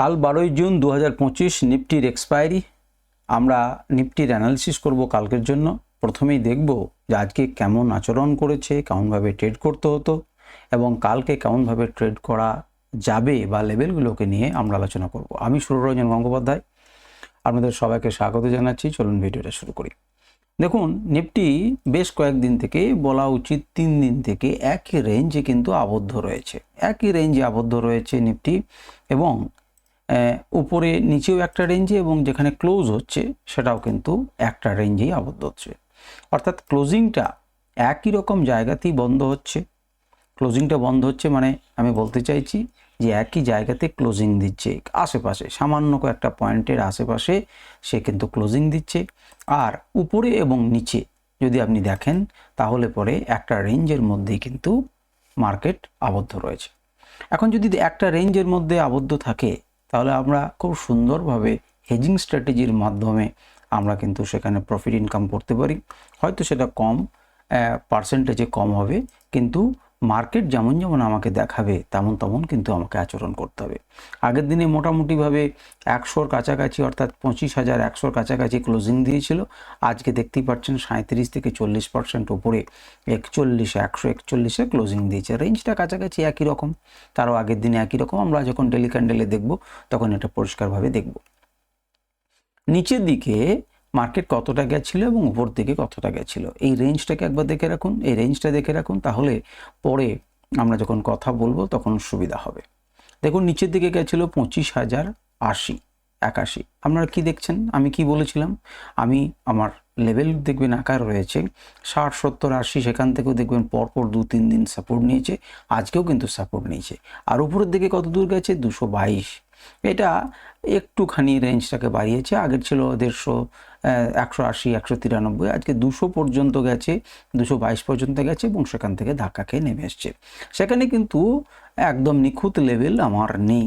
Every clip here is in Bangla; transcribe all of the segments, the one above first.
কাল বারোই জুন দু হাজার পঁচিশ নিফটির এক্সপায়ারি আমরা নিফটির অ্যানালিসিস করব কালকের জন্য। প্রথমেই দেখব যে আজকে কেমন আচরণ করেছে, কেমনভাবে ট্রেড করতে হতো এবং কালকে কেমনভাবে ট্রেড করা যাবে বা লেভেলগুলোকে নিয়ে আমরা আলোচনা করব। আমি সুররঞ্জন গঙ্গোপাধ্যায়, আপনাদের সবাইকে স্বাগত জানাচ্ছি। চলুন ভিডিওটা শুরু করি। দেখুন, নিফটি বেশ কয়েকদিন থেকে বলা উচিত তিন দিন থেকে একই রেঞ্জে কিন্তু আবদ্ধ রয়েছে। একই রেঞ্জে আবদ্ধ রয়েছে নিফটি এবং উপরে নিচেও একটা রেঞ্জে এবং যেখানে ক্লোজ হচ্ছে, সেটাও কিন্তু একটা রেঞ্জেই আবদ্ধ হচ্ছে। অর্থাৎ ক্লোজিংটা একই রকম জায়গাতেই বন্ধ হচ্ছে। ক্লোজিংটা বন্ধ হচ্ছে মানে আমি বলতে চাইছি যে একই জায়গাতে ক্লোজিং দিচ্ছে। আশেপাশে, সামান্য কয়েকটা পয়েন্টের আশেপাশে সে কিন্তু ক্লোজিং দিচ্ছে। আর উপরে এবং নিচে যদি আপনি দেখেন, তাহলে পরে একটা রেঞ্জের মধ্যেই কিন্তু মার্কেট আবদ্ধ রয়েছে। এখন যদি একটা রেঞ্জের মধ্যে আবদ্ধ থাকে তাহলে আমরা খুব সুন্দরভাবে হেজিং স্ট্র্যাটেজির মাধ্যমে আমরা কিন্তু সেখানে প্রফিট ইনকাম করতে পারি। হয়তো সেটা কম পার্সেন্টেজে কম হবে, কিন্তু মার্কেট যেমন যেমন আমাকে দেখাবে, তেমন তেমন কিন্তু আমাকে আচরণ করতে হবে। আগের দিনে মোটামুটিভাবে একশোর কাছাকাছি অর্থাৎ পঁচিশ হাজার একশোর কাছাকাছি ক্লোজিং দিয়েছিল। আজকে দেখতেই পাচ্ছেন সাঁত্রিশ থেকে চল্লিশ পার্সেন্ট ওপরে একচল্লিশ, একশো একচল্লিশে ক্লোজিং দিয়েছে। রেঞ্জটা কাছাকাছি একই রকম, তারও আগের দিনে একই রকম। আমরা যখন ডেলি ক্যান্ডেলে দেখব, তখন এটা পরিষ্কারভাবে দেখব। নিচের দিকে মার্কেট কতটা গেছিল এবং উপর দিকে কতটা গেছিল? এই রেঞ্জটাকে একবার দেখে রাখুন। এই রেঞ্জটা দেখে রাখুন, তাহলে পরে আমরা যখন কথা বলব তখন সুবিধা হবে। দেখুন, নিচের দিকে গেছিল পঁচিশ হাজার আশি, একাশি। আপনারা কি দেখছেন? আমি কি বলেছিলাম? আমি আমার লেভেল দেখবেন আকার রয়েছে। ষাট, সত্তর, আশি, সেখান থেকেও দেখবেন পরপর দু, তিন দিন সাপোর্ট নিয়েছে। আজকেও কিন্তু সাপোর্ট নিয়েছে। আর উপরের দিকে কত দূর গেছে? দুশো বাইশ। এটা একটুখানি রেঞ্জটাকে বাড়িয়েছে। আগের ছিল দেড়শো একশো আশি, একশো তিরানব্বই। আজকে দুশো পর্যন্ত গেছে, দুশো বাইশ পর্যন্ত গেছে এবং সেখান থেকে ধাক্কা খেয়ে নেমে এসছে। সেখানে কিন্তু একদম নিখুঁত লেভেল আমার নেই।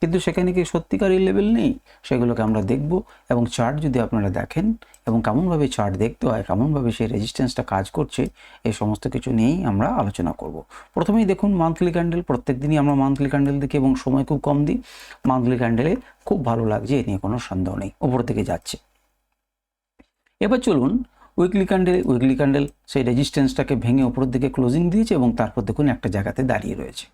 কিন্তু সেখানে কি সত্যিকারের লেভেল নেই? সেগুলোকে আমরা দেখব এবং চার্ট যদি আপনারা দেখেন এবং কেমনভাবে চার্ট দেখতে হয়, কেমনভাবে সেই রেজিস্ট্যান্সটা কাজ করছে, এই সমস্ত কিছু নিয়েই আমরা আলোচনা করব। প্রথমেই দেখুন মান্থলি ক্যান্ডেল প্রত্যেক দিনই আমরা মান্থলি ক্যান্ডেল দেখি এবং সময় খুব কম দিই। মান্থলি ক্যান্ডেলে খুব ভালো লাগছে, এ নিয়ে কোনো সন্দেহ নেই ওপর থেকে যাচ্ছে। এবার চলুন উইকলি ক্যান্ডেল উইকলি ক্যান্ডেল সেই রেজিস্ট্যান্সটাকে ভেঙে ওপরের দিকে ক্লোজিং দিয়েছে এবং তারপর দেখুন একটা জায়গাতে দাঁড়িয়ে রয়েছে।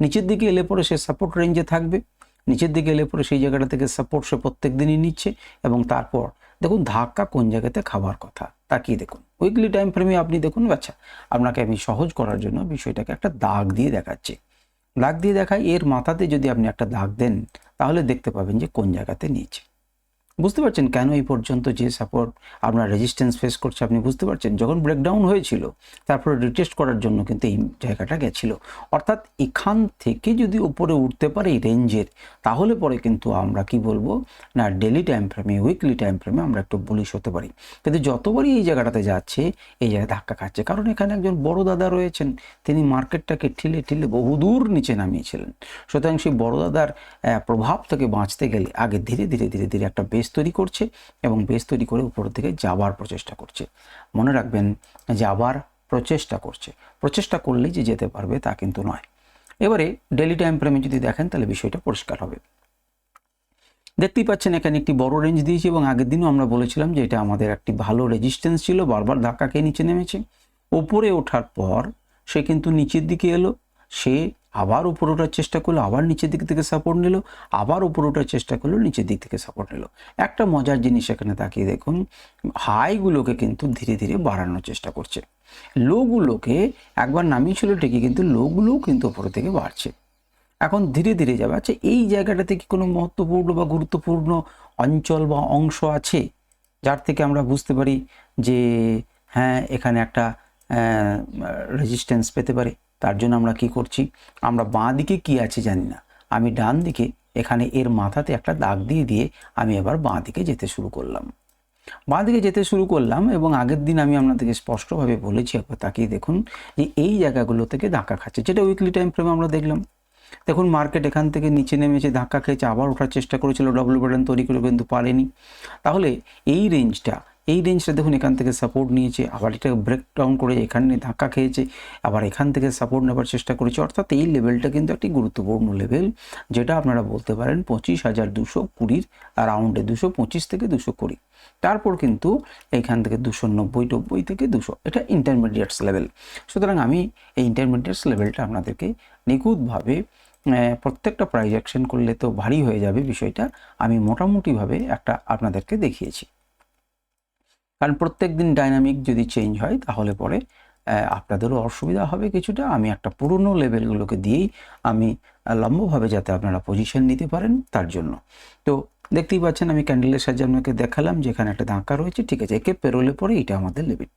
নিচের দিকে এলে পরে সে সাপোর্ট রেঞ্জে থাকবে। নিচের দিকে এলে পরে সেই জায়গাটা থেকে সাপোর্ট সে প্রত্যেক দিনই নিচ্ছে এবং তারপর দেখুন ধাক্কা কোন জায়গাতে খাবার কথা, তাকিয়ে দেখুন। উইকলি টাইম ফ্রেমে আপনি দেখুন আচ্ছা আপনাকে আমি সহজ করার জন্য বিষয়টাকে একটা দাগ দিয়ে দেখাচ্ছি। দাগ দিয়ে দেখাই, এর মাথাতে যদি আপনি একটা দাগ দেন, তাহলে দেখতে পাবেন যে কোন জায়গাতে নিয়েছে বুঝতে পারছেন কেন এই পর্যন্ত যে সাপোর্ট আপনার রেজিস্ট্যান্স ফেস করছে আপনি বুঝতে পারছেন? যখন ব্রেকডাউন হয়েছিল, তারপরে রিটেস্ট করার জন্য কিন্তু এই জায়গাটা গেছিল। অর্থাৎ এখান থেকে যদি উপরে উঠতে পারে এই রেঞ্জের তাহলে পরে কিন্তু আমরা কি বলব? না ডেলি টাইম ফ্রেমে উইকলি টাইম ফ্রেমে আমরা একটু বুলিশ হতে পারি। কিন্তু যতবারই এই জায়গাটাতে যাচ্ছে, এই জায়গায় ধাক্কা খাচ্ছে, কারণ এখানে একজন বড় দাদা রয়েছেন, তিনি মার্কেটটাকে ঠিলে ঠিলে বহুদূর নিচে নামিয়েছিলেন। সুতরাং সেই বড় দাদার প্রভাব থেকে বাঁচতে গেলে আগে ধীরে ধীরে ধীরে ধীরে একটা বেস তৈরি করছে এবং বেস তৈরি করে উপরের দিকে যাবার প্রচেষ্টা করছে। মনে রাখবেন যাবার প্রচেষ্টা করছে। প্রচেষ্টা করলেই যে যেতে পারবে তা কিন্তু নয়। এবারে ডেলি টাইম ফ্রেমে যদি দেখেন তাহলে বিষয়টা পরিষ্কার হবে। দেখতেই পাচ্ছেন এখানে একটি বড় রেঞ্জ দিয়েছি এবং আগের দিনও আমরা বলেছিলাম যে এটা আমাদের একটি ভালো রেজিস্ট্যান্স ছিল, বারবার ধাক্কা খেয়ে নিচে নেমেছে। ওপরে ওঠার পর সে কিন্তু নিচের দিকে এলো। সে আবার উপরে ওঠার চেষ্টা করল, আবার নিচের দিক থেকে সাপোর্ট নিল, আবার উপরে ওঠার চেষ্টা করল, নিচের দিক থেকে সাপোর্ট নিল। একটা মজার জিনিস এখানে তাকিয়ে দেখুন হাইগুলোকে কিন্তু ধীরে ধীরে বাড়ানোর চেষ্টা করছে। লোগুলোকে একবার নামিয়েছিল ঠিকই, কিন্তু লোগুলোও কিন্তু উপরে থেকে বাড়ছে। এখন ধীরে ধীরে যাবে। আচ্ছা এই জায়গাটাতে কি কোনো মহত্বপূর্ণ বা গুরুত্বপূর্ণ অঞ্চল বা অংশ আছে? যার থেকে আমরা বুঝতে পারি যে হ্যাঁ এখানে একটা রেজিস্ট্যান্স পেতে পারে। তার জন্য আমরা কি করছি? আমরা বাঁ দিকে কি আছে জানি না। আমি ডান দিকে, এখানে এর মাথাতে একটা দাগ দিয়ে দিয়ে আমি এবার বাঁ দিকে যেতে শুরু করলাম। বাঁ দিকে যেতে শুরু করলাম এবং আগের দিন আমি আপনাদেরকে স্পষ্টভাবে বলেছি, একবার তাকিয়ে দেখুন যে এই জায়গাগুলো থেকে ধাক্কা খাচ্ছে। যেটা উইকলি টাইম ফ্রেমে আমরা দেখলাম। দেখুন মার্কেট এখান থেকে নিচে নেমেছে, ধাক্কা খেয়েছে, আবার ওঠার চেষ্টা করেছিল ডবল বাটন তৈরি করে কিন্তু পারেনি। তাহলে এই রেঞ্জটা এই রেঞ্জটা দেখুন, এখান থেকে সাপোর্ট নিয়েছে, আবার এটা ব্রেক ডাউন করে এখানে ধাক্কা খেয়েছে, আবার এখান থেকে সাপোর্ট নেবার চেষ্টা করেছে। অর্থাৎ এই লেভেলটা কিন্তু একটি গুরুত্বপূর্ণ লেভেল যেটা আপনারা বলতে পারেন পঁচিশ হাজার দুশো কুড়ির রাউন্ডে দুশো পঁচিশ থেকে দুশো কুড়ি। তারপর কিন্তু এইখান থেকে দুশো নব্বই টব্বই থেকে দুশো। এটা ইন্টারমিডিয়েটস লেভেল সুতরাং আমি এই ইন্টারমিডিয়েটস লেভেলটা আপনাদেরকে নিখুঁতভাবে প্রত্যেকটা প্রাইজ অ্যাকশন করলে তো ভারী হয়ে যাবে বিষয়টা। আমি মোটামুটিভাবে একটা আপনাদেরকে দেখিয়েছি। কারণ প্রত্যেক দিন ডাইনামিক যদি চেঞ্জ হয়, তাহলে পরে আপনাদেরও অসুবিধা হবে কিছুটা। আমি একটা পুরনো লেভেলগুলোকে দিয়েই আমি লম্বভাবে যাতে আপনারা পজিশন নিতে পারেন, তার জন্য। তো দেখতেই পাচ্ছেন, আমি ক্যান্ডেলের সাহায্যে আপনাকে দেখালাম, যেখানে একটা ধাক্কা রয়েছে। ঠিক আছে, একে পেরোলে পরে এটা আমাদের লেভেল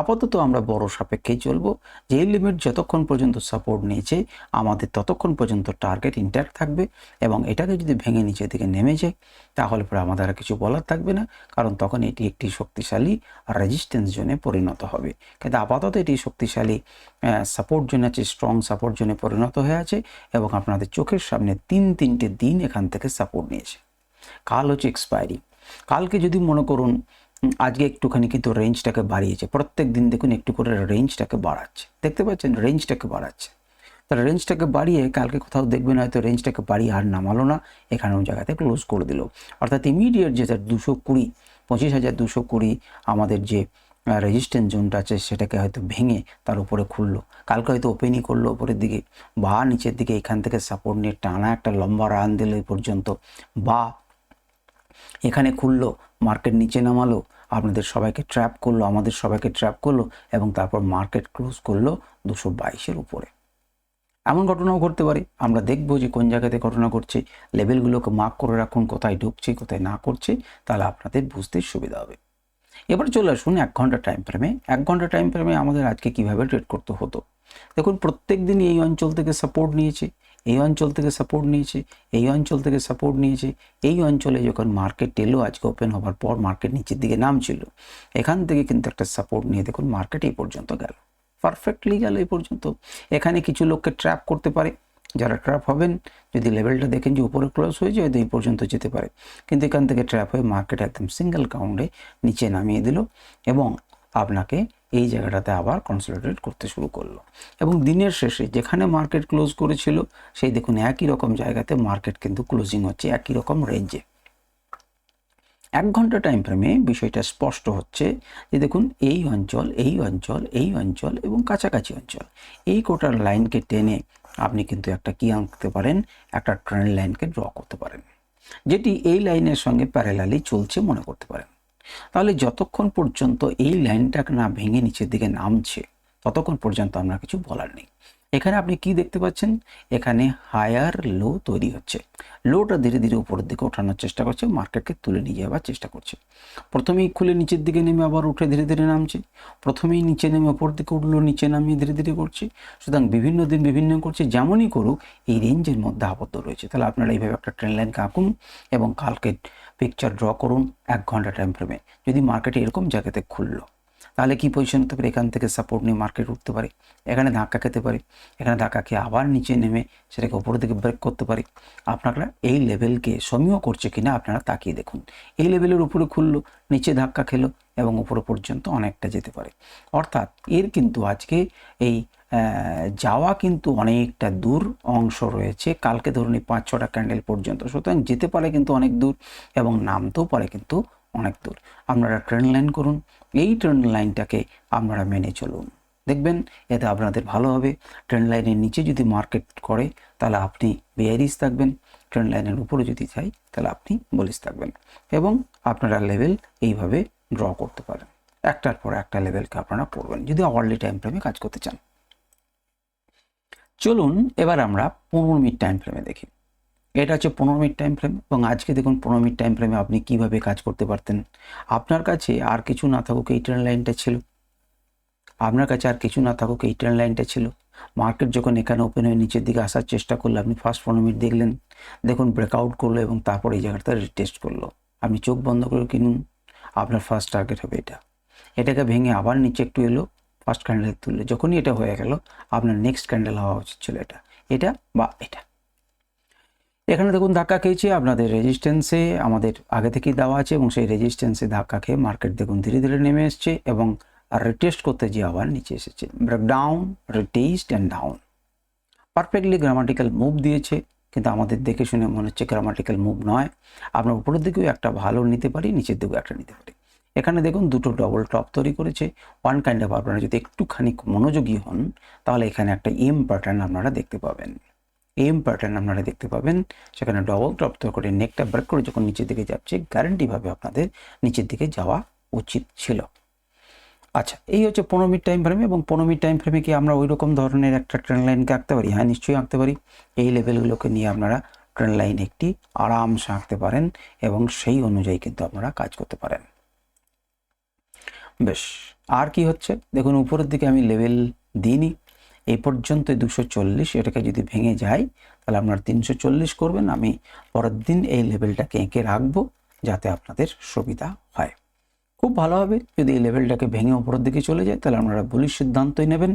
আপাতত আমরা বড় সাপেক্ষেই চলবো। যে লিমিট যতক্ষণ পর্যন্ত সাপোর্ট নিয়েছে, আমাদের ততক্ষণ পর্যন্ত টার্গেট ইন্ট্যাক্ট থাকবে এবং এটাকে যদি ভেঙে নিচের দিকে নেমে যায়, তাহলে পরে আমাদের আর কিছু বলার থাকবে না, কারণ তখন এটি একটি শক্তিশালী রেজিস্ট্যান্স জোনে পরিণত হবে। কিন্তু আপাতত এটি শক্তিশালী সাপোর্ট জোনে আছে স্ট্রং সাপোর্ট জোনে পরিণত হয়ে আছে এবং আপনাদের চোখের সামনে তিন তিনটে দিন এখান থেকে সাপোর্ট নিয়েছে। কাল হচ্ছে এক্সপায়ারি কালকে যদি মনে করুন আজকে একটুখানি কিন্তু রেঞ্জটাকে বাড়িয়েছে। প্রত্যেক দিন দেখুন একটু করে রেঞ্জটাকে বাড়াচ্ছে। দেখতে পাচ্ছেন? রেঞ্জটাকে বাড়াচ্ছে। তাহলে রেঞ্জটাকে বাড়িয়ে কালকে কোথাও দেখবেন হয়তো রেঞ্জটাকে বাড়িয়ে আর নামালো না। এখানেও জায়গাতে ক্লোজ করে দিল। অর্থাৎ ইমিডিয়েট যেটা দুশো কুড়ি, পঁচিশ হাজার দুশো কুড়ি আমাদের যে রেজিস্ট্যান্স জোনটা আছে সেটাকে হয়তো ভেঙে তার উপরে খুললো। কালকে হয়তো ওপেনই করল ওপরের দিকে বা নিচের দিকে এখান থেকে সাপোর্ট নিয়ে টানা একটা লম্বা রান দিল এই পর্যন্ত। বা এখানে খুললো মার্কেট নিচে নামালো, আপনাদের সবাইকে ট্র্যাপ করল, আমাদের সবাইকে ট্র্যাপ করল এবং তারপর মার্কেট ক্লোজ করল দুশো বাইশের উপরে। এমন ঘটনাও ঘটতে পারে। আমরা দেখব যে কোন জায়গাতে ঘটনা ঘটছে, লেভেলগুলোকে মার্ক করে রাখুন, কোথায় ঢুকছে, কোথায় না করছে, তাহলে আপনাদের বুঝতে সুবিধা হবে। এবার চলে আসুন এক ঘণ্টা টাইম ফ্রেমে এক ঘণ্টা টাইম ফ্রেমে আমাদের আজকে কীভাবে ট্রেড করতে হতো? দেখুন, প্রত্যেক দিন এই অঞ্চল থেকে সাপোর্ট নিয়েছে। এই অঞ্চল থেকে সাপোর্ট নিয়েছে, এই অঞ্চল থেকে সাপোর্ট নিয়েছে। এই অঞ্চলে যখন মার্কেট এলো, আজকে ওপেন হওয়ার পর মার্কেট নিচের দিকে নামছিল। এখান থেকে কিন্তু একটা সাপোর্ট নিয়ে দেখুন মার্কেট এই পর্যন্ত গেল। পারফেক্টলি গেল এই পর্যন্ত। এখানে কিছু লোককে ট্র্যাপ করতে পারে। যারা ট্র্যাপ হবেন, যদি লেভেলটা দেখেন যে উপরে ক্লোজ হয়ে যায়, তো এই পর্যন্ত যেতে পারে। কিন্তু এখান থেকে ট্র্যাপ হয়ে মার্কেট একদম সিঙ্গেল কাউন্টে নিচে নামিয়ে দিল এবং আপনাকে এই জায়গাটাতে আবার কনসলিডেট করতে শুরু করল। এবং দিনের শেষে যেখানে মার্কেট ক্লোজ করেছিল, সেই দেখুন একই রকম জায়গাতে মার্কেট কিন্তু ক্লোজিং হচ্ছে, একই রকম রেঞ্জে এক ঘণ্টা টাইম ফ্রেমে বিষয়টা স্পষ্ট হচ্ছে যে দেখুন, এই অঞ্চল এই অঞ্চল এই অঞ্চল এবং কাছাকাছি অঞ্চল। এই কোটার লাইনকে টেনে আপনি কিন্তু একটা কি আঁকতে পারেন, একটা ট্রেন লাইনকে ড্র করতে পারেন। যেটি এই লাইনের সঙ্গে প্যারালালি চলছে মনে করতে পারেন। তাহলে যতক্ষণ পর্যন্ত এই লাইনটা না ভেঙে নিচের দিকে নামছে, ততক্ষণ পর্যন্ত আমরা কিছু বলার নেই। এখানে আপনি কি দেখতে পাচ্ছেন? এখানে হায়ার লো তৈরি হচ্ছে। লোটা ধীরে ধীরে উপরের দিকে ওঠানোর চেষ্টা করছে মার্কেটকে তুলে নিয়ে যাওয়ার চেষ্টা করছে। প্রথমেই খুলে নিচের দিকে নেমে আবার উঠে ধীরে ধীরে নামছে। প্রথমেই নিচে নেমে ওপর দিকে উঠল, নিচে নামিয়ে ধীরে ধীরে করছে। সুতরাং বিভিন্ন দিন বিভিন্ন করছে, যেমনই করুক, এই রেঞ্জের মধ্যে আবদ্ধ রয়েছে। তাহলে আপনারা এইভাবে একটা ট্রেন লাইনকে আঁকুন এবং কালকে পিকচার ড্র করুন এক ঘণ্টা টাইম ফ্রেমে যদি মার্কেটে এরকম জায়গাতে খুললো তাহলে কি পজিশন হতে পারে? এখান থেকে সাপোর্ট নিয়ে মার্কেট উঠতে পারে। এখানে ধাক্কা খেতে পারে। এখানে ধাক্কা খেয়ে আবার নিচে নেমে সেটাকে উপরের দিকে ব্রেক করতে পারে। আপনারা এই লেভেলকে সমীহ করছে কিনা আপনারা তাকিয়ে দেখুন। এই লেভেলের উপরে খুললো, নিচে ধাক্কা খেলো এবং উপরে পর্যন্ত অনেকটা যেতে পারে। অর্থাৎ এর কিন্তু আজকে এই যাওয়া কিন্তু অনেকটা দূর অংশ রয়েছে। কালকে ধরুন এই পাঁচ ছটা ক্যান্ডেল পর্যন্ত। সুতরাং যেতে পারে কিন্তু অনেক দূর এবং নামতেও পারে কিন্তু অনেক দূর। আপনারা ট্রেন লাইন করুন। এই ট্রেন লাইনটাকে আপনারা মেনে চলুন। দেখবেন, এতে আপনাদের ভালো হবে। ট্রেন লাইনের নিচে যদি মার্কেট করে, তাহলে আপনি বেয়ারিস থাকবেন। ট্রেন লাইনের উপরে যদি চাই তাহলে আপনি বলিস থাকবেন। এবং আপনারা লেভেল এইভাবে ড্র করতে পারেন। একটার পর একটা লেভেলকে আপনারা পড়বেন যদি আওয়ারলি টাইম ফ্রেমে কাজ করতে চান। চলুন, এবার আমরা পনেরো মিনিট টাইম ফ্রেমে দেখি। এটা হচ্ছে পনেরো মিনিট টাইম ফ্রেম এবং আজকে দেখুন পনেরো মিনিট টাইম ফ্রেমে আপনি কীভাবে কাজ করতে পারতেন। আপনার কাছে আর কিছু না থাকুক এই ট্রেন লাইনটা ছিল। আপনার কাছে আর কিছু না থাকুক এই ট্রেন লাইনটা ছিল। মার্কেট যখন এখানে ওপেন হয়ে নিচের দিকে আসার চেষ্টা করল, আপনি ফার্স্ট পনেরো মিনিট দেখলেন। দেখুন ব্রেকআউট করল এবং তারপর এই জায়গাটা রিটেস্ট করল। আপনি চোখ বন্ধ করে কিনুন, আপনার ফার্স্ট টার্গেট হবে এটা। এটাকে ভেঙে আবার নিচে একটু এলো ফার্স্ট ক্যান্ডেল তুললে। যখনই এটা হয়ে গেল, আপনার নেক্সট ক্যান্ডেল হওয়া উচিত ছিল এটা। এটা বা এটা। এখানে দেখুন ধাক্কা খেয়েছে, আপনাদের রেজিস্ট্যান্সে আমাদের আগে থেকেই দেওয়া আছে এবং সেই রেজিস্ট্যান্সে ধাক্কা খেয়ে মার্কেট দেখুন ধীরে ধীরে নেমে এসছে এবং রিটেস্ট করতে গিয়ে আবার নিচে এসেছে। Breakdown retest and down perfectly grammatical move দিয়েছে, কিন্তু আমাদের দেখে শুনে মনে হচ্ছে গ্রামাটিক্যাল মুভ নয়। আমরা উপরের দিকেও একটা ভালো নিতে পারি, নিচের দিকেও একটা নিতে পারি। এখানে দেখুন দুটো ডবল টপ তৈরি করেছে। ওয়ান কাইন্ড অফ আপনারা যদি একটুখানি মনোযোগী হন, তাহলে এখানে একটা এম প্যাটার্ন আপনারা দেখতে পাবেন। এম প্যাটার্ন আপনারা দেখতে পাবেন। সেখানে ডবল তৈরি করে নেকটা ব্রেক করে যখন নিচের দিকে যাচ্ছে গ্যারান্টিভাবে আপনাদের নিচের দিকে যাওয়া উচিত ছিল। আচ্ছা এই হচ্ছে পনেরো মিনিট টাইম ফ্রেমে এবং পনেরো মিনিট টাইম ফ্রেমে কি আমরা ওই রকম ধরনের একটা ট্রেন লাইনকে আঁকতে পারি? হ্যাঁ নিশ্চয়ই আঁকতে পারি। এই লেভেলগুলোকে নিয়ে আপনারা ট্রেন লাইন একটি আরামসে আঁকতে পারেন এবং সেই অনুযায়ী কিন্তু আপনারা কাজ করতে পারেন। বেশ, আর কি হচ্ছে? দেখুন, উপরের দিকে আমি লেভেল দিইনি। এই পর্যন্ত দুশো চল্লিশ, এটাকে যদি ভেঙে যায়, তাহলে আপনার তিনশো চল্লিশ করবেন। আমি পরের দিন এই লেভেলটাকে এঁকে রাখব যাতে আপনাদের সুবিধা হয়। খুব ভালো হবে, যদি এই লেভেলটাকে ভেঙে উপরের দিকে চলে যায়, তাহলে আপনারা বলির সিদ্ধান্তই নেবেন।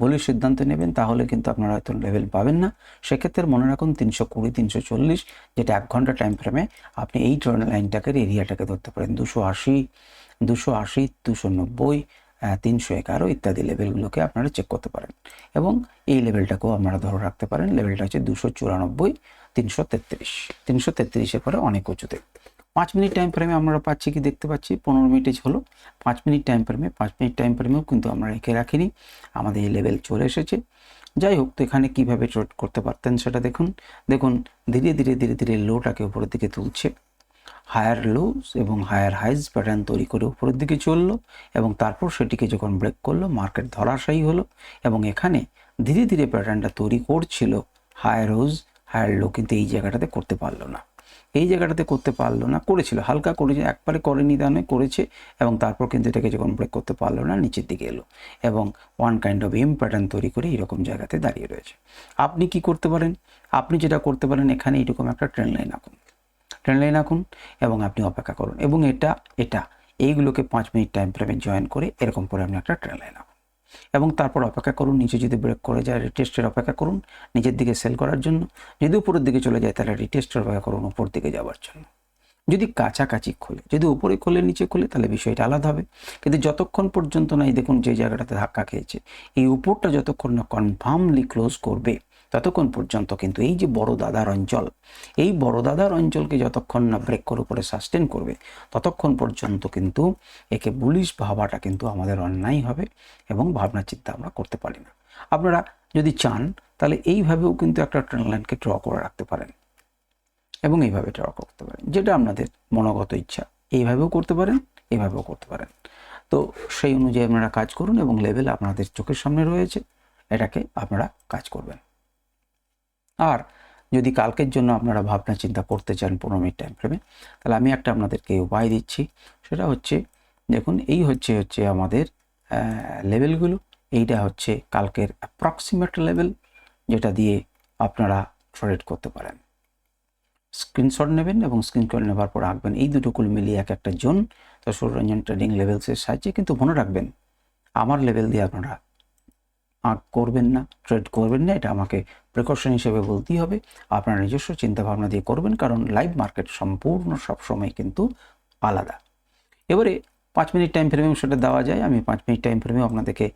বলির সিদ্ধান্ত নেবেন, তাহলে কিন্তু আপনারা হয়তো লেভেল পাবেন না। সেক্ষেত্রে মনে রাখুন, তিনশো কুড়ি, তিনশো চল্লিশ, যেটা এক ঘণ্টা টাইম ফ্রেমে আপনি এই ট্রেন লাইনটাকে এরিয়াটাকে ধরতে পারেন। দুশো আশি দুশো আশি, দুশো নব্বই তিনশো এগারো ইত্যাদি লেভেলগুলোকে আপনারা চেক করতে পারেন। এবং এই লেভেলটাকেও আপনারা ধরে রাখতে পারেন। লেভেলটা হচ্ছে দুশো চুরানব্বই, তিনশো তেত্রিশ। তিনশো তেত্রিশের পরে অনেক উঁচুতে। পাঁচ মিনিট টাইম ফ্রেমে আমরা পাচ্ছি কি দেখতে পাচ্ছি? পনেরো মিনিটে হলো। পাঁচ মিনিট টাইম ফ্রেমে পাঁচ মিনিট টাইম ফ্রেমেও কিন্তু আমরা রেখে রাখিনি। আমাদের এই লেভেল চলে এসেছে। যাই হোক, তো এখানে কীভাবে ট্রেড করতে পারতেন সেটা দেখুন। দেখুন, ধীরে ধীরে ধীরে ধীরে লোটাকে উপরের দিকে তুলছে। হায়ার লোস এবং হায়ার হাইজ প্যাটার্ন তৈরি করে উপরের দিকে চলল এবং তারপর সেটিকে যখন ব্রেক করল, মার্কেট ধরাশায়ী হলো এবং এখানে ধীরে ধীরে প্যাটার্নটা তৈরি করছিল হায়ার হোজ হায়ার লো কিন্তু এই জায়গাটাতে করতে পারল না। এই জায়গাটাতে করতে পারল না, করেছিল, হালকা করেছে, একবারে করেনি দানে করেছে এবং তারপর কিন্তু এটাকে যখন ব্রেক করতে পারল না, নিচের দিকে এলো এবং one kind of M pattern তৈরি করে এরকম জায়গাতে দাঁড়িয়ে রয়েছে। আপনি কি করতে পারেন? আপনি যেটা করতে পারেন, এখানে এরকম একটা ট্রেন লাইন আঁকুন। ট্রেন লাইন আঁকুন এবং আপনি অপেক্ষা করুন এবং এটা এটা, এইগুলোকে পাঁচ মিনিট টাইম ফ্রেমে জয়েন করে এরকম করে আপনি একটা ট্রেন লাইন আঁকুন। এবং তারপর অপেক্ষা করুন, নিচে যদি ব্রেক করে যায় রিটেস্টের অপেক্ষা করুন নিচের দিকে সেল করার জন্য। যদি উপরের দিকে চলে যায়, তাহলে রিটেস্টের অপেক্ষা করুন উপর দিকে যাওয়ার জন্য। যদি কাছাকাছি খোলে, যদি উপরে খোলে, নিচে খোলে, তাহলে বিষয়টা আলাদা হবে। কিন্তু যতক্ষণ পর্যন্ত না, এই দেখুন যে জায়গাটাতে ধাক্কা খেয়েছে, এই উপরটা যতক্ষণ না কনফার্মলি ক্লোজ করবে ততক্ষণ পর্যন্ত কিন্তু এই যে বড় দাদার অঞ্চল, এই বড় দাদার অঞ্চলকে যতক্ষণ না ব্রেক করে উপরে সাস্টেন করবে, ততক্ষণ পর্যন্ত কিন্তু একে বুলিশ ভাবাটা কিন্তু আমাদের অন্যায় হবে এবং ভাবনা চিন্তা আমরা করতে পারি না। আপনারা যদি চান, তাহলে এইভাবেও কিন্তু একটা ট্রেন লাইনকে ড্র করে রাখতে পারেন এবং এইভাবে ড্র করতে পারেন, যেটা আপনাদের মনোগত ইচ্ছা। এইভাবেও করতে পারেন, এইভাবেও করতে পারেন। তো সেই অনুযায়ী আপনারা কাজ করুন এবং লেভেল আপনাদের চোখের সামনে রয়েছে, এটাকে আপনারা কাজ করবেন। আর যদি কালকের জন্য আপনারা ভাবনা চিন্তা করতে চান পনেরো মিনিট টাইম ফ্রেমে তাহলে আমি একটা আপনাদেরকে উপায় দিচ্ছি। সেটা হচ্ছে, দেখুন, এই হচ্ছে হচ্ছে আমাদের লেভেলগুলো এইটা হচ্ছে কালকের অ্যাপ্রক্সিমেট লেভেল যেটা দিয়ে আপনারা ট্রেড করতে পারেন। স্ক্রিনশট নেবেন এবং স্ক্রিনশট নেবার পর আঁকবেন। এই দুটো কুল মিলিয়ে এক একটা জোন। তো সৌরঞ্জন ট্রেডিং লেভেলসের সাহায্যে কিন্তু মনে রাখবেন, আমার লেভেল দিয়ে আপনারা আঁক করবেন না, ট্রেড করবেন না, এটা আমাকে প্রিকশন হিসেবে বলতেই হবে। আপনার নিজস্ব চিন্তাভাবনা দিয়ে করবেন, কারণ লাইভ মার্কেট সম্পূর্ণ সবসময় কিন্তু আলাদা। এবারে পাঁচ মিনিট টাইম ফ্রেমেও সেটা দেওয়া যায়, আমি পাঁচ মিনিট টাইম ফ্রেমেও আপনাদেরকে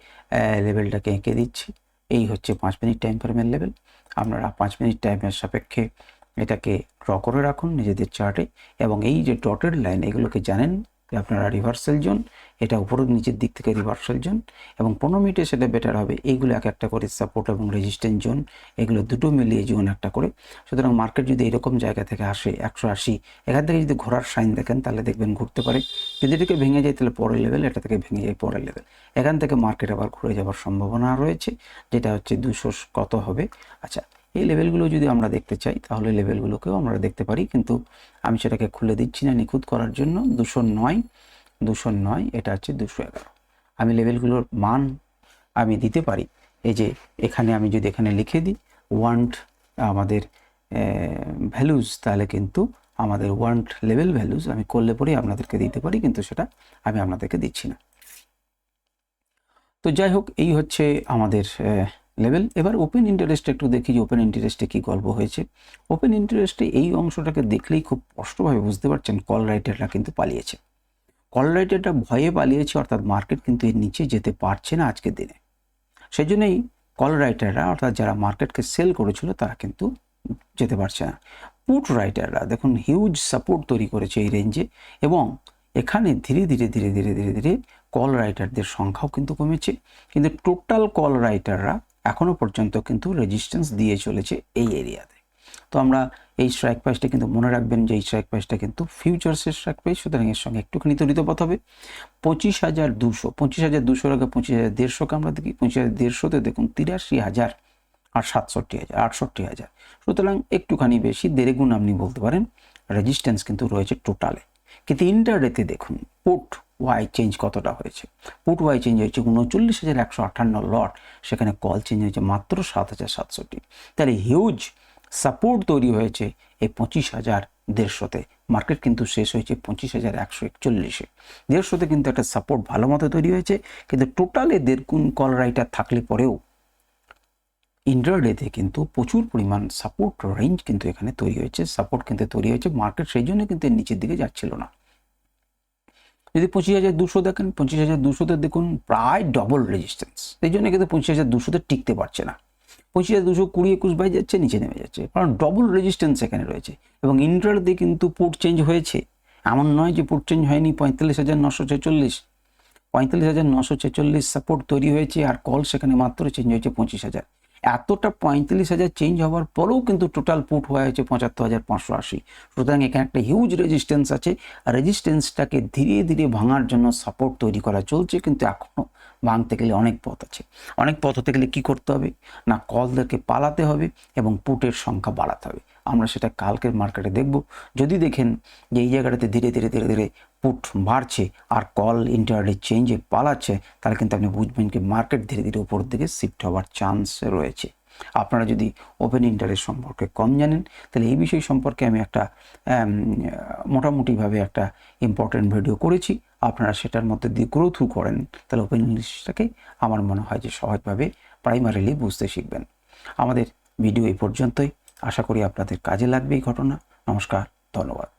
লেভেলটাকে এঁকে দিচ্ছি। এই হচ্ছে পাঁচ মিনিট টাইম ফ্রেমের লেভেল আপনারা পাঁচ মিনিট টাইমের সাপেক্ষে এটাকে ড্র করে রাখুন নিজেদের চার্টে এবং এই যে ডটেড লাইন এগুলোকে জানেন আপনারা রিভার্সাল জোন এটা উপরের নিচের দিক থেকে রিভার্সাল জোন এবং পনেরো মিনিটে সেটা বেটার হবে। এইগুলো এক একটা করে সাপোর্ট এবং রেজিস্ট্যান্স জোন এগুলো দুটো মিলিয়ে জোন একটা করে। সুতরাং মার্কেট যদি এরকম জায়গা থেকে আসে, একশো আশি, এখান থেকে যদি ঘোরার সাইন দেখেন, তাহলে দেখবেন ঘুরতে পারে। যদি এটাকে ভেঙে যায়, তাহলে পরের লেভেল এটা থেকে ভেঙে যায় পরের লেভেল এখান থেকে মার্কেট আবার ঘুরে যাওয়ার সম্ভাবনা রয়েছে, যেটা হচ্ছে দুশো কত হবে। আচ্ছা এই লেভেলগুলো যদি আমরা দেখতে চাই, তাহলে লেভেলগুলোকেও আমরা দেখতে পারি। কিন্তু আমি সেটাকে খুলে দিচ্ছি না নিখুঁত করার জন্য। দুশো নয় দুশো নয়, এটা হচ্ছে দুশো এগারো। আমি লেভেলগুলোর মান আমি দিতে পারি। এই যে এখানে আমি যদি এখানে লিখে দিই ওয়ান্ট আমাদের ভ্যালুজ তাহলে কিন্তু আমাদের ওয়ান্ট লেভেল ভ্যালুজ আমি করলে পরেই আপনাদেরকে দিতে পারি, কিন্তু সেটা আমি আপনাদেরকে দিচ্ছি না। তো যাই হোক, এই হচ্ছে আমাদের লেভেল এবার ওপেন ইন্টারেস্টে একটু দেখি যে ওপেন ইন্টারেস্টে কী গল্প হয়েছে। ওপেন ইন্টারেস্টে এই অংশটাকে দেখলেই খুব স্পষ্টভাবে বুঝতে পারছেন কল রাইটাররা কিন্তু পালিয়েছে। কল রাইটারটা ভয়ে পালিয়েছে, অর্থাৎ মার্কেট কিন্তু এর নিচে যেতে পারছে না আজকের দিনে। সেই জন্যই কল রাইটাররা অর্থাৎ যারা মার্কেটকে সেল করেছিল, তারা কিন্তু যেতে পারছে না। পুট রাইটাররা দেখুন হিউজ সাপোর্ট তৈরি করেছে এই রেঞ্জে এবং এখানে ধীরে ধীরে ধীরে ধীরে ধীরে ধীরে কল রাইটারদের সংখ্যাও কিন্তু কমেছে। কিন্তু টোটাল কল রাইটাররা এখনও পর্যন্ত কিন্তু রেজিস্ট্যান্স দিয়ে চলেছে এই এরিয়াতে তো। আমরা এই স্ট্রাইক প্রাইসটা কিন্তু মনে রাখবেন যে এই স্ট্রাইক প্রাইসটা কিন্তু ফিউচার্সের স্ট্রাইক প্রাইস সুতরাং এর সঙ্গে একটুখানি তরিত পথ হবে। পঁচিশ হাজার দুশো, পঁচিশ হাজার দুশোর আগে পঁচিশ হাজার দেড়শোকে আমরা দেখি, পঁচিশ হাজার দেড়শোতে দেখুন তিরাশি হাজার আর সাতষট্টি হাজার, আটষট্টি হাজার। সুতরাং একটুখানি বেশি দেড়ে গুণ আপনি বলতে পারেন রেজিস্ট্যান্স কিন্তু রয়েছে টোটালে কিন্তু ইন্টারডেতে দেখুন পুট ওয়াই চেঞ্জ কতটা হয়েছে? পুট ওয়াই চেঞ্জ হয়েছে উনচল্লিশ হাজার একশো আটান্ন লট সেখানে কল চেঞ্জ হয়েছে মাত্র সাত হাজার সাতষট্টি। তাহলে হিউজ সাপোর্ট তৈরি হয়েছে এই পঁচিশ হাজার দেড়শোতে। মার্কেট কিন্তু শেষ হয়েছে পঁচিশ হাজার একশো একচল্লিশে। দেড়শোতে কিন্তু একটা সাপোর্ট ভালো মতো তৈরি হয়েছে, কিন্তু টোটালে দেড় গুণ কল রাইটার থাকলে পরেও ইন্টারডেতে কিন্তু প্রচুর পরিমাণ সাপোর্ট রেঞ্জ কিন্তু এখানে তৈরি হয়েছে। সাপোর্ট কিন্তু তৈরি হয়েছে মার্কেট সেই জন্য কিন্তু নিচের দিকে যাচ্ছিল না। যদি পঁচিশ হাজার দুশো দেখেন, পঁচিশ হাজার দুশোতে দেখুন প্রায় ডবল রেজিস্ট্যান্স এই জন্য কিন্তু পঁচিশ হাজার দুশোতে টিকতে পারছে না। পঁচিশ হাজার দুশো কুড়ি একুশ বাই যাচ্ছে, নিচে নেমে যাচ্ছে। কারণ ডবল রেজিস্ট্যান্স এখানে রয়েছে। এবং ইন্টারডে কিন্তু পুট চেঞ্জ হয়েছে। এমন নয় যে পুট চেঞ্জ হয়নি, পঁয়তাল্লিশ হাজার নশো ছেচল্লিশ। পঁয়তাল্লিশ হাজার নশো ছেচল্লিশ সাপোর্ট তৈরি হয়েছে আর কল সেখানে মাত্র চেঞ্জ হয়েছে পঁচিশ হাজার। এতটা পঁয়তাল্লিশ হাজার চেঞ্জ হওয়ার পরেও কিন্তু টোটাল পুট হয়ে হয়েছে পঁচাত্তর হাজার পাঁচশো আশি। সুতরাং এখানে একটা হিউজ রেজিস্ট্যান্স আছে। রেজিস্ট্যান্সটাকে ধীরে ধীরে ভাঙার জন্য সাপোর্ট তৈরি করা চলছে, কিন্তু এখনও ভাঙতে গেলে অনেক পথ আছে। অনেক পথ হতে গেলে কী করতে হবে? না কলদেরকে পালাতে হবে এবং পুটের সংখ্যা বাড়াতে হবে। আমরা সেটা কালকের মার্কেটে দেখব। যদি দেখেন যে এই জায়গাটাতে ধীরে ধীরে ধীরে ধীরে পুট বাড়ছে আর কল ইন্টারনেট চেঞ্জে পালাচ্ছে, তাহলে কিন্তু আপনি বুঝবেন কি মার্কেট ধীরে ধীরে উপর দিকে শিফট হওয়ার চান্স রয়েছে। আপনারা যদি ওপেন ইন্টারেস্ট সম্পর্কে কম জানেন, তাহলে এই বিষয় সম্পর্কে আমি একটা মোটামুটিভাবে একটা ইম্পর্টেন্ট ভিডিও করেছি। আপনারা সেটার মধ্যে দিয়ে গ্রো থ্রু করেন, তাহলে ওপেন ইংলিশটাকে আমার মনে হয় যে সহজভাবে প্রাইমারিলি বুঝতে শিখবেন। আমাদের ভিডিও এই পর্যন্তই। আশা করি আপনাদের কাজে লাগবে এই ঘটনা। নমস্কার ধন্যবাদ।